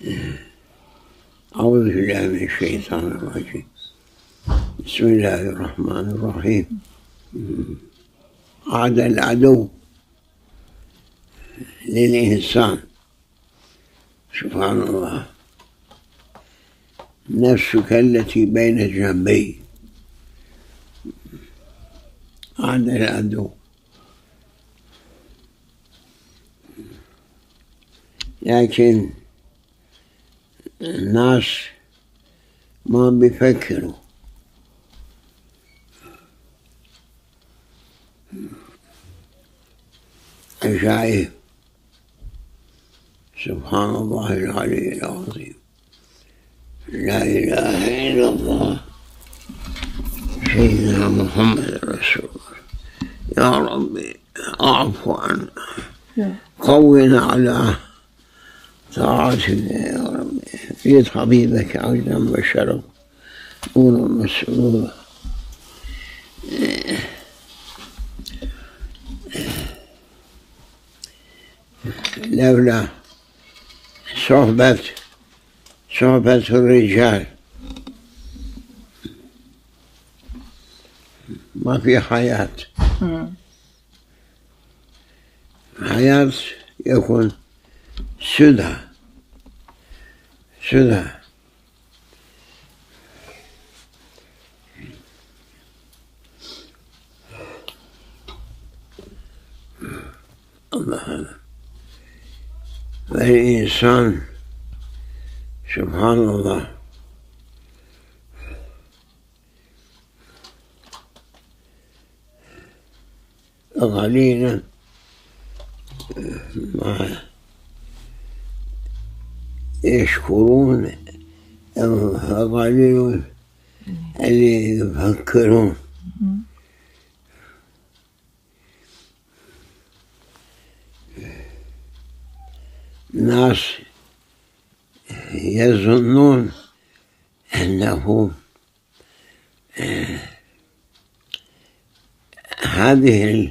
أعوذ بالله من الشيطان الرجيم. بسم الله الرحمن الرحيم. عاد العدو للإنسان. سبحان الله. نفسك التي بين جنبي عاد العدو. لكن الناس ما بيفكروا. عجائب سبحان الله العلي العظيم. لا إله إلا الله. سيدنا محمد رسول الله. يا ربي أعفو عنا قونا على طاعتك يا في حبيبك عجلا بشرا نورا مسرورا لولا صحبة صحبة الرجال. ما في حياة. حياة يكون سدى سدى الله فالإنسان سبحان الله. قليلا ما يشكرون أو اللي يفكرون. ناس يظنون أنه هذه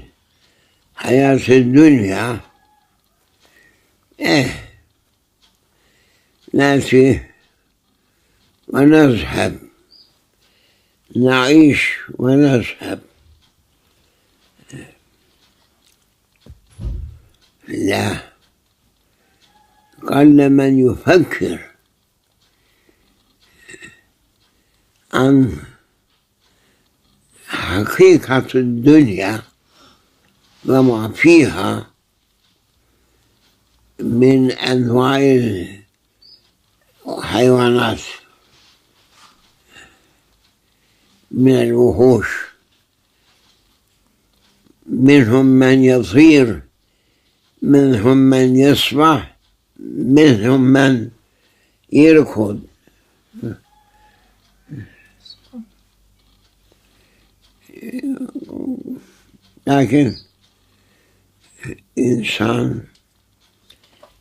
الحياة الدنيا إيه نأتي ونذهب. نعيش ونذهب. لا. قل من يفكر عن حقيقة الدنيا وما فيها من أنواع الحيوانات من الوحوش منهم من يطير منهم من يسبح منهم من يركض. لكن إنسان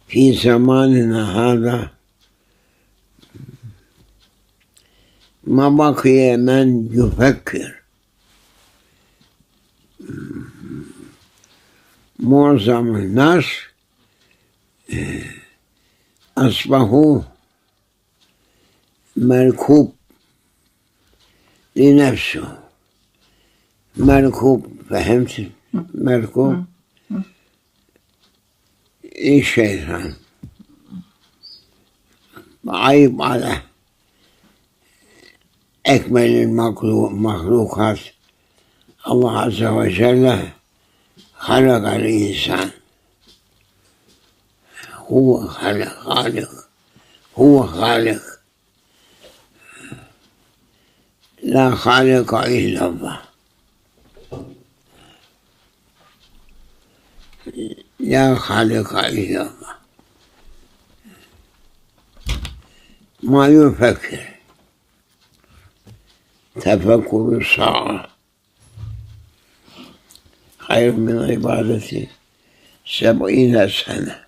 في زماننا هذا ما بقي من يفكر. معظم الناس أصبحوا مركوب لنفسه. مركوب فهمت؟ مركوب الشيطان؟ عيب على أكمل المخلوقات الله عز وجل خلق الإنسان. هو خلق خالق. هو خالق. لا خالق إلا الله. لا خالق إلا الله. ما يفكر. تفكر الساعة خير من عبادة سبعين سنة.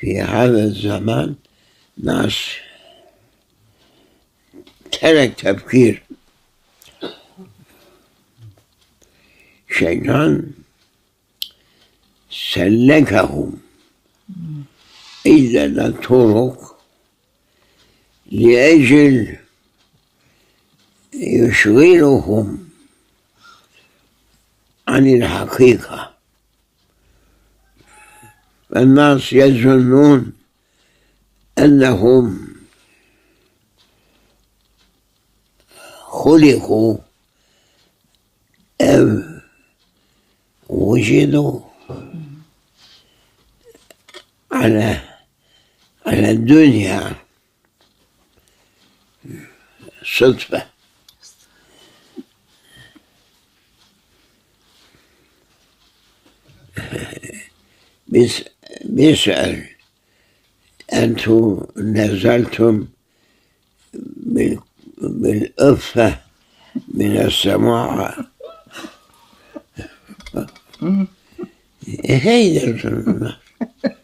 في هذا الزمان ناس ترك تفكير. الشيطان سلكهم. إلى الطرق لأجل يشغلهم عن الحقيقة. فالناس يظنون أنهم خلقوا أو وجدوا على على الدنيا. صدفة. بيسأل أنتم نزلتم بالأفة من السماء. هيدا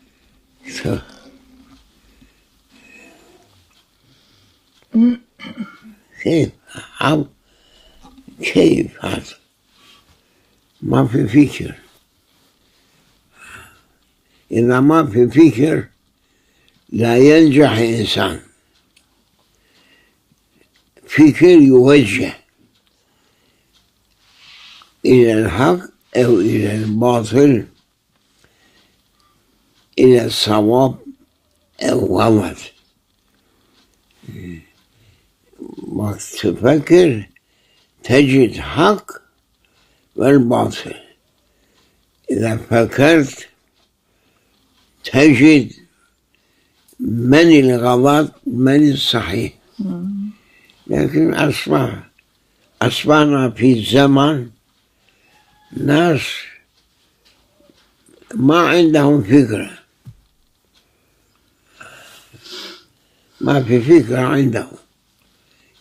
كيف عم كيف هذا ما في فكر إذا ما في فكر لا ينجح إنسان فكر يوجه إلى الحق أو إلى الباطل إلى الصواب غلط وقت تفكر تجد حق والباطل. إذا فكرت تجد من الغلط من الصحيح. لكن أصبح أصبحنا في زمن ناس ما عندهم فكرة. ما في فكرة عندهم.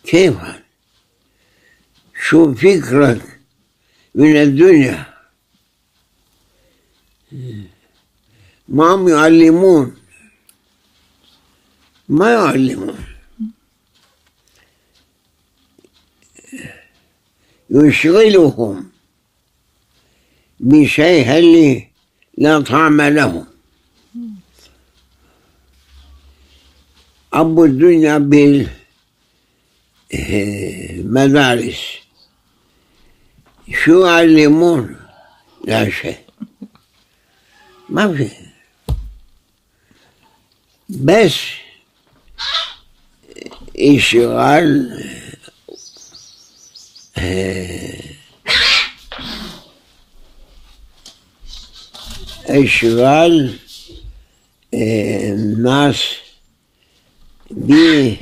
كيف شو فكرك من الدنيا؟ ما هم يعلمون. ما يعلمون. يشغلهم بشيء اللي لا طعم له أبو الدنيا بالمدارس شو يعلمون لا شيء ما في. بس اشغال اشغال الناس بما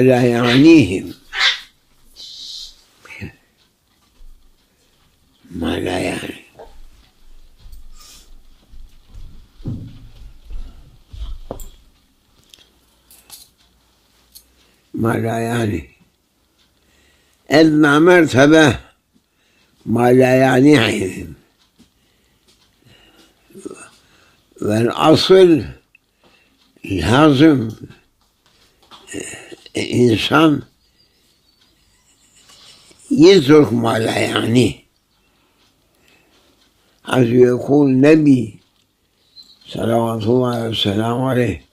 لا يعنيهم ما لا يعني ما لا يعني أدنى مرتبة ما لا يعنيهم والأصل لازم إنسان يترك ما لا يعنيه. حيث يقول نبي صلوات الله والسلام عليه.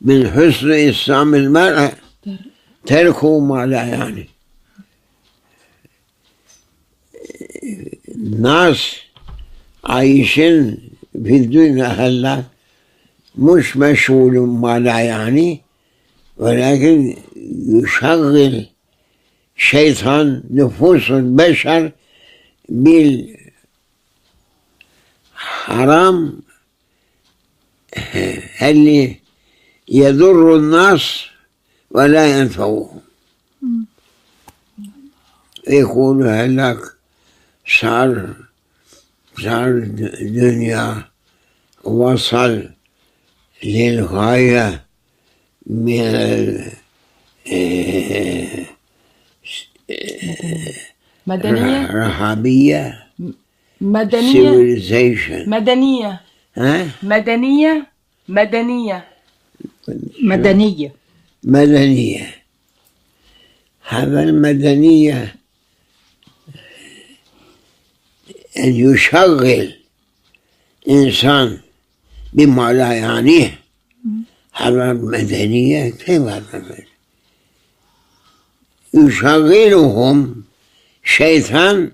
من حسن إسلام المرء تركه ما لا يعني. الناس عايشين في الدنيا هلا مش مشغول ما لا يعني ولكن يشغل شيطان نفوس البشر بالحرام اللي يضر الناس ولا ينفعهم يقول هلك صار صار الدنيا وصل للغاية من مدنية رهابية مدنية civilization. مدنية ها مدنية مدنية مدنية مدنية هذا المدنية أن يشغل إنسان بما لا يعنيه هذا المدنية كيف هذا يشغلهم شيطان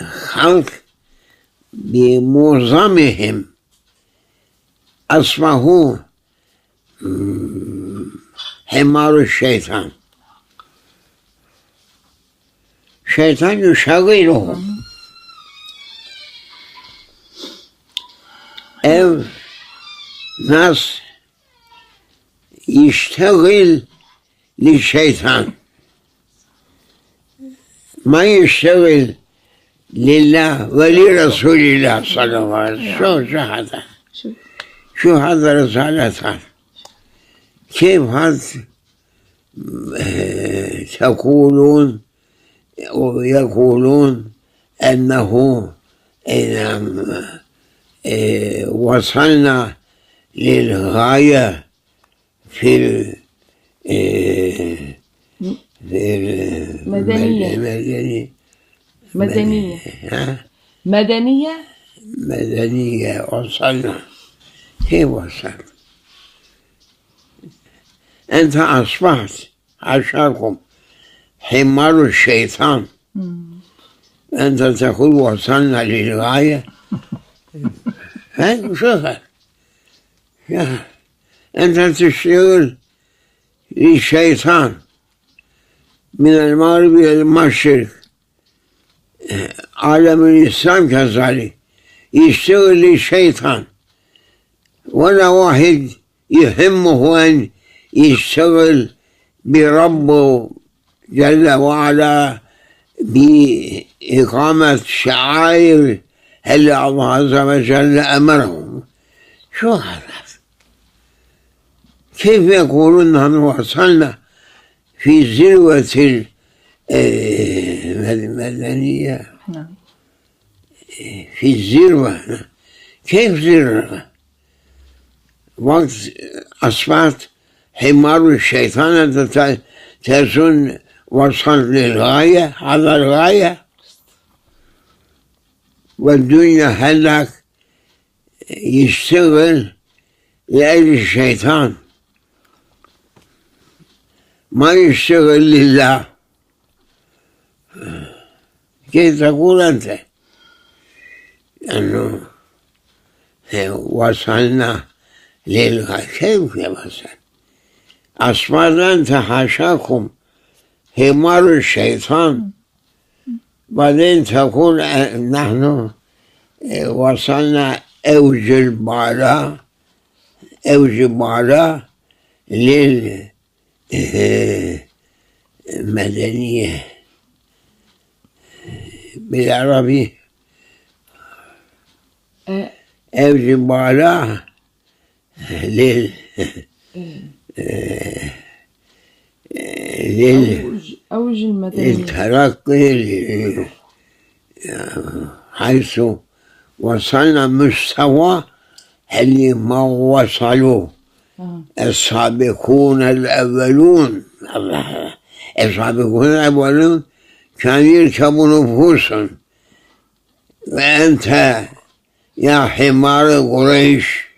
خلق بمعظمهم أصبحوا حمار الشيطان شيطان يشغلهم أو ناس يشتغل للشيطان ما يشتغل لله ولرسول الله صلى الله عليه وسلم شو شو هذا شو هذا رسالتها كيف هذا تقولون ويقولون أنه إذا وصلنا للغاية في في المدنية مدنية. مدنية. مدنية. وصلنا. كيف وصلنا؟ أنت أصبحت عشاكم حمار الشيطان. أنت تقول وصلنا للغاية؟ ها شوفها أنت تشتغل للشيطان. من المغرب إلى المشرق عالم الإسلام كذلك. يشتغل للشيطان. ولا واحد يهمه أن يشتغل بربه جل وعلا بإقامة شعائر اللي الله عز وجل أمرهم شو هذا؟ كيف يقولون نحن وصلنا في ذروة المدنية نعم. في الذروة كيف ذروة؟ وقت أصبحت حمار الشيطان أنت وصلت للغاية هذا الغاية. والدنيا هلك يشتغل لأجل الشيطان. ما يشتغل لله. كيف تقول أنت؟ أنه وصلنا للغاية. كيف وصل أصبحت أنت حاشاكم. حمار الشيطان بعدين تقول نحن وصلنا أوج البعلاء أوج البعلاء للمدنية بالعربي آه، أوج البعلاء لل لل أوج المدنية الترقي حيث وصلنا مستوى اللي ما وصلوا. آه. السابقون الأولون السابقون الأولون كانوا يركبوا نفوسهم. وأنت يا حمار قريش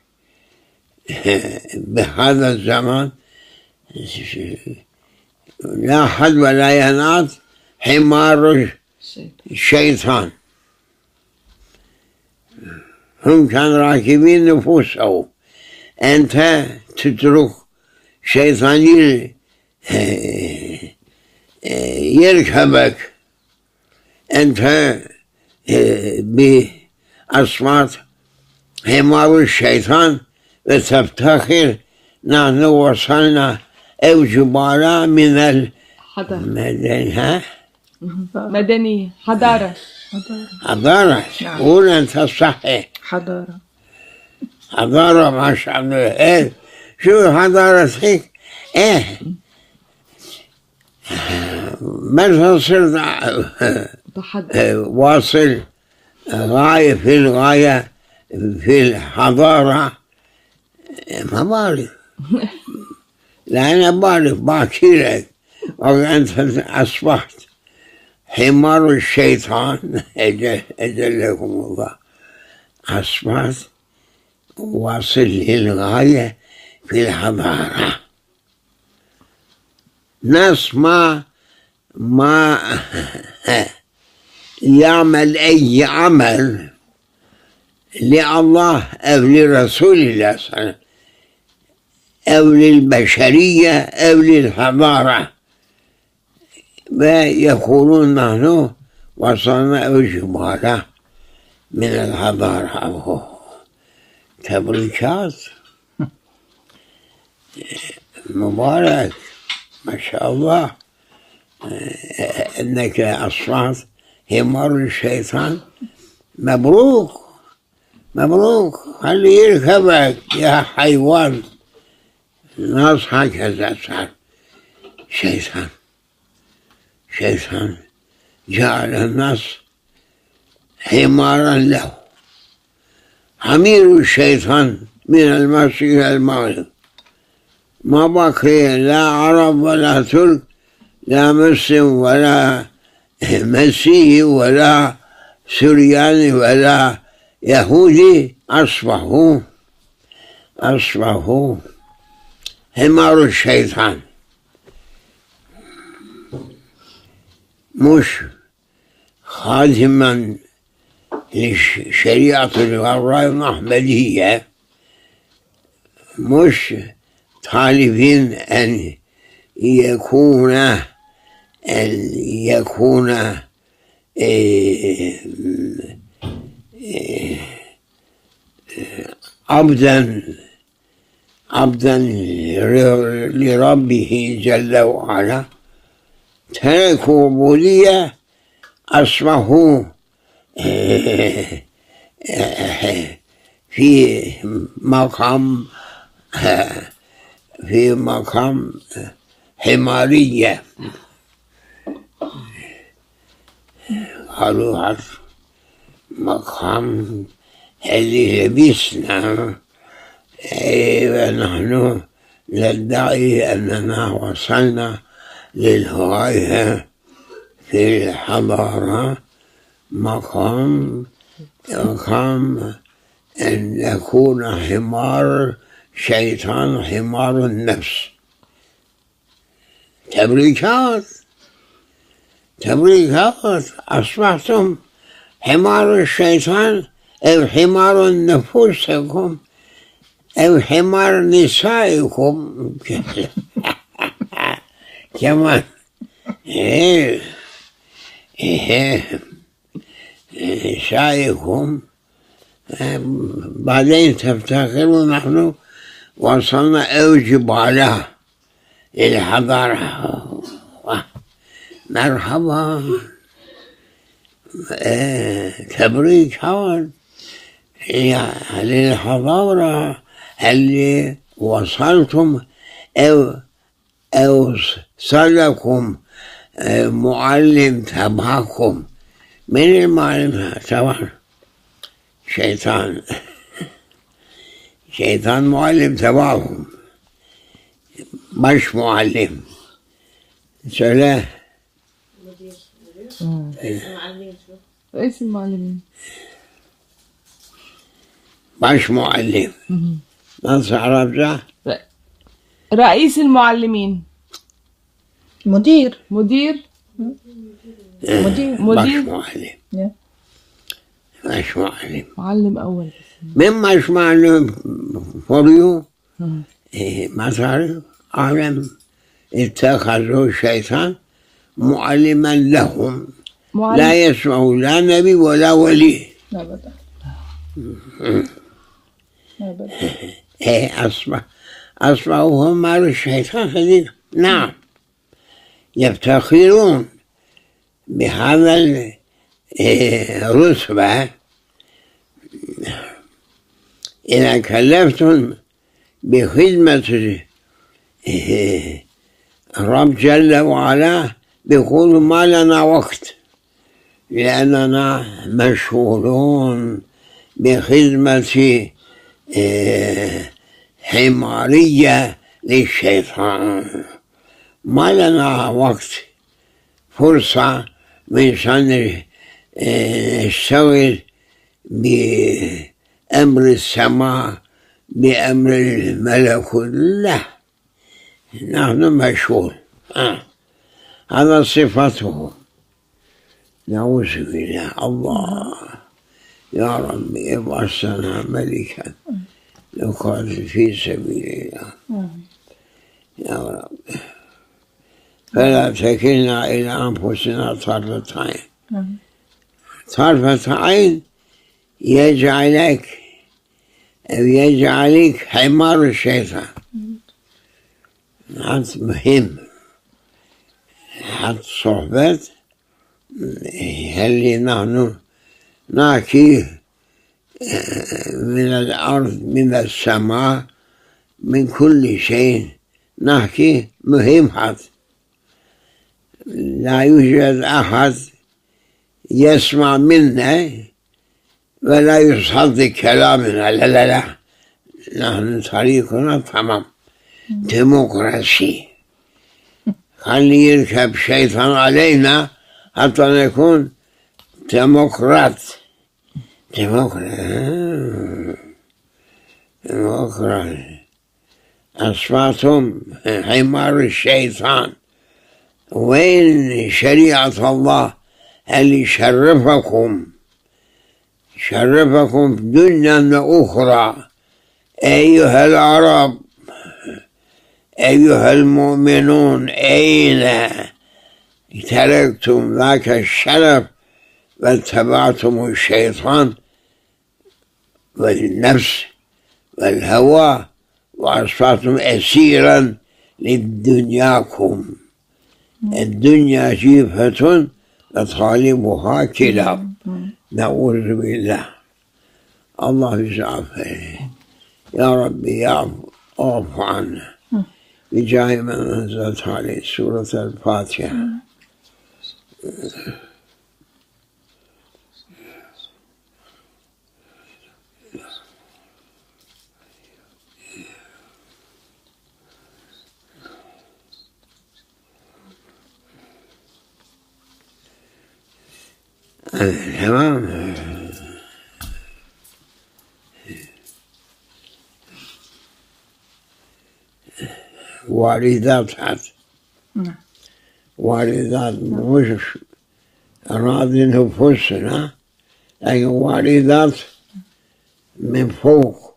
بهذا الزمان لا حد ولا يناط حمار شيطان. الشيطان. هم كانوا راكبين نفوسهم. أنت تترك شيطاني يركبك. أنت بأصوات حمار الشيطان. وتفتخر. نحن وصلنا أو جبارا من حضارة. المدن ها؟ مدنية حضارة. حضارة. نعم. قول أنت صحيح. حضارة. حضارة ما شاء الله. إيه شو حضارة هيك إيه. متى صرت واصل غاية في الغاية في الحضارة. ما بعرف. لا أنا بعرف بحكي وأنت أصبحت حمار الشيطان. أجل أجلكم الله. أصبحت واصل للغاية في الحضارة. ناس ما ما يعمل أي عمل لله أو لرسول الله صلى الله عليه وسلم. أو للبشرية أو للحضارة. ويقولون نحن وصلنا جمالة من الحضارة. تبريكات مبارك. ما شاء الله. إنك اصبحت همار الشيطان. مبروك. مبروك. خلي يركبك يا حيوان. ناس هكذا صار شيطان شيطان جعل الناس حمارا له. حمير الشيطان من المسجد إلى المغرب ما بقي لا عرب ولا ترك لا مسلم ولا مسيحي ولا سرياني ولا يهودي أصبحوا أصبحوا حمار الشيطان. مش خادما لشريعة الغراء الأحمدية. مش طالبين أن يكون أن يكون إيه، إيه، عبدا عبدا لربه جل وعلا. تركوا عبودية أصبحوا في مقام في مقام حمارية. قالوا مقام اللي لبسنا. ونحن ندعي أننا وصلنا للغاية في الحضارة مقام مقام أن يكون حمار شيطان حمار النفس. تبريكات تبريكات. أصبحتم حمار الشيطان حمار نفوسكم أو حمار نسائكم. كمان. شايكم بعدين تفتكروا نحن. وصلنا أوجب على الحضارة مرحبا. تبريك هون. للحضارة. اللي وصلتم أو أو صلكم معلم تبعكم من المعلم طبعا شيطان شيطان معلم تبعهم مش معلم سلام رئيس المعلمين مش معلم نص عرفت رئيس المعلمين. مدير. مدير. مدير. مدير. مش معلم. مش معلم. معلم أول. من مش معلم. إيه ما تعرف أعلم اتخذوا الشيطان معلما لهم. معلم. لا يسمعوا لا نبي ولا ولي. أبدا. أبدا. إيه أصبح أصبحوا هم الشيطان هذيك نعم. يفتخرون بهذا ال- إيه، الرتبة إذا كلفتم بخدمة إيه، الرب جل وعلا بيقول ما لنا وقت. لأننا مشغولون بخدمة إيه، حمارية للشيطان. ما لنا وقت فرصة من نشتغل بأمر السماء بأمر الملكوت لا نحن مشغول. آه. هذا صفته. نعوذ بالله. الله. يا ربي ابعث لنا ملكا. يقاتل في سبيل الله يا رب فلا تكلنا إلى أنفسنا طرفة عين طرفة عين يجعلك أو يجعلك حمار الشيطان. هذا مهم. حتى صحبة اللي نحن نحكي من الأرض من السماء من كل شيء. نحكي مهم لا يوجد أحد يسمع منا ولا يصدق كلامنا. لا لا لا. نحن طريقنا تمام. ديمقراطي خلي يركب شيطان علينا حتى نكون ديمقراط ديمقراط ديمقراط أصبحتم حمار الشيطان. وين شريعة الله؟ اللي شرفكم. شرفكم في دنيا وأخرى أيها العرب أيها المؤمنون أين تركتم ذاك الشرف؟ واتبعتم الشيطان والنفس والهوى وأصبحتم أسيرا لدنياكم. الدنيا جيفة وطالبها كلاب. نعوذ بالله. الله يسعفه يا ربي يا أعف عنا. بجاه من أنزلت عليه سورة الفاتحة. تمام واردات حتى. نعم. واردات مش راضي نفوسنا لكن واردات من فوق.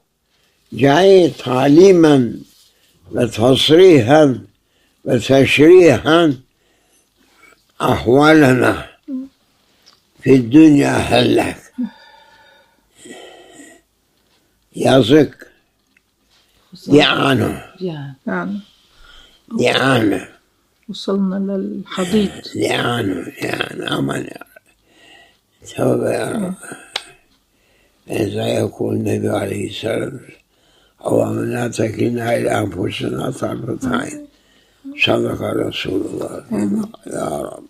جاي تعليما وتصريحا وتشريحا أحوالنا. في الدنيا هلك. يصك يعانوا. يعني يعني يعانوا. وصلنا للحضيض. أمن يا رب توبة. يا رب إذا يقول النبي عليه السلام اللهم لا تكلنا إلى أنفسنا طرفة عين صدق رسول الله. يا رب.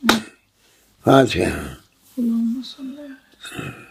فاتحة. اللهم صل على